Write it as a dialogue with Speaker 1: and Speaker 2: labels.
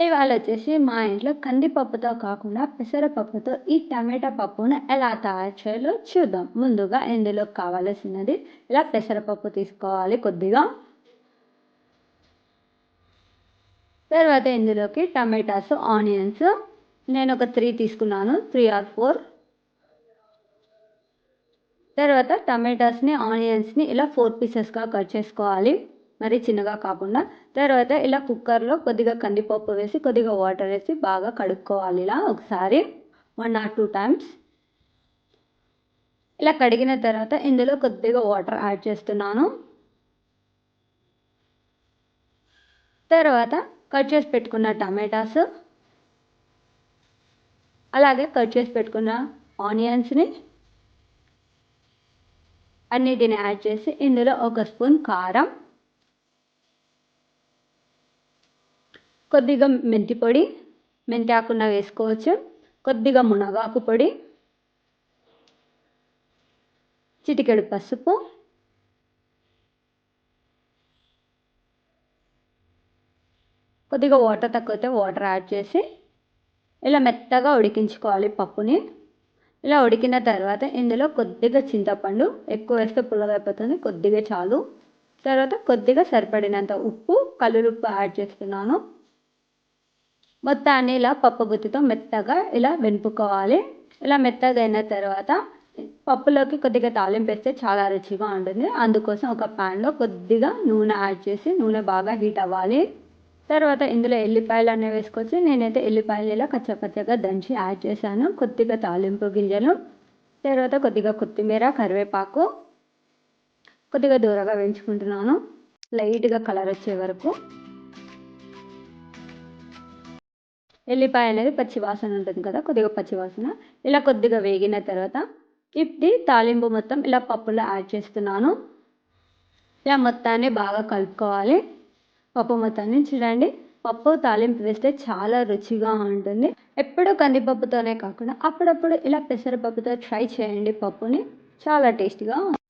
Speaker 1: ఇవాళ వచ్చేసి మా ఇంట్లో కందిపప్పుతో కాకుండా పెసరపప్పుతో ఈ టమాటా పప్పును ఎలా తయారు చేయాలో చూద్దాం. ముందుగా ఇందులో కావలసినది ఇలా పెసరపప్పు తీసుకోవాలి కొద్దిగా. తర్వాత ఇందులోకి టమాటాస్ ఆనియన్స్. నేను ఒక త్రీ తీసుకున్నాను త్రీ ఆర్ ఫోర్. తర్వాత టమాటాస్ని ఆనియన్స్ని ఇలా ఫోర్ పీసెస్గా కట్ చేసుకోవాలి. మరి చిన్నగా కాకుండా తర్వాత ఇలా కుక్కర్లో కొద్దిగా కందిపప్పు వేసి కొద్దిగా వాటర్ వేసి బాగా కడుక్కోవాలి. ఇలా ఒకసారి వన్ ఆర్ టూ టైమ్స్ ఇలా కడిగిన తర్వాత ఇందులో కొద్దిగా వాటర్ యాడ్ చేస్తున్నాను. తర్వాత కట్ చేసి పెట్టుకున్న టమాటాస్ అలాగే కట్ చేసి పెట్టుకున్న ఆనియన్స్ని అన్నిటిని యాడ్ చేసి ఇందులో ఒక స్పూన్ కారం కొద్దిగా మెంతి పొడి మెంతి ఆకున్న వేసుకోవచ్చు. కొద్దిగా మునగాకు పొడి చిటికెడు పసుపు కొద్దిగా వాటర్ తక్కువైతే వాటర్ యాడ్ చేసి ఇలా మెత్తగా ఉడికించుకోవాలి పప్పుని. ఇలా ఉడికిన తర్వాత ఇందులో కొద్దిగా చింతపండు ఎక్కువ వేస్తే పుల్లగైపోతుంది కొద్దిగా చాలు. తర్వాత కొద్దిగా సరిపడినంత ఉప్పు కల్లుప్పు యాడ్ చేస్తున్నాను. మొత్తాన్ని ఇలా పప్పు గుత్తితో మెత్తగా ఇలా వెనుపుకోవాలి ఇలా మెత్తగా అయిన తర్వాత పప్పులోకి కొద్దిగా తాలింపు వేస్తే చాలా రుచిగా ఉంటుంది. అందుకోసం ఒక ప్యాన్లో కొద్దిగా నూనె యాడ్ చేసి నూనె బాగా హీట్ అవ్వాలి. తర్వాత ఇందులో ఎల్లిపాయలు అనేవి వేసుకోవచ్చు. నేనైతే ఎల్లిపాయలు ఇలా కచ్చపచ్చగా దంచి యాడ్ చేశాను. కొద్దిగా తాలింపు గింజలు తర్వాత కొద్దిగా కొత్తిమీర కరివేపాకు కొద్దిగా దూరగా వేయించుకుంటున్నాను. లైట్గా కలర్ వచ్చే వరకు ఎల్లిపాయ అనేది పచ్చి వాసన ఉంటుంది కదా కొద్దిగా పచ్చి వాసన. ఇలా కొద్దిగా వేగిన తర్వాత ఇప్పుడు తాలింపు మొత్తం ఇలా పప్పులో యాడ్ చేస్తున్నాను. ఇలా మొత్తాన్ని బాగా కలుపుకోవాలి. పప్పు మొత్తాన్ని చూడండి. పప్పు తాలింపు వేస్తే చాలా రుచిగా ఉంటుంది. ఎప్పుడూ కందిపప్పుతోనే కాకుండా అప్పుడప్పుడు ఇలా పెసరపప్పుతో ట్రై చేయండి పప్పుని. చాలా టేస్టీగా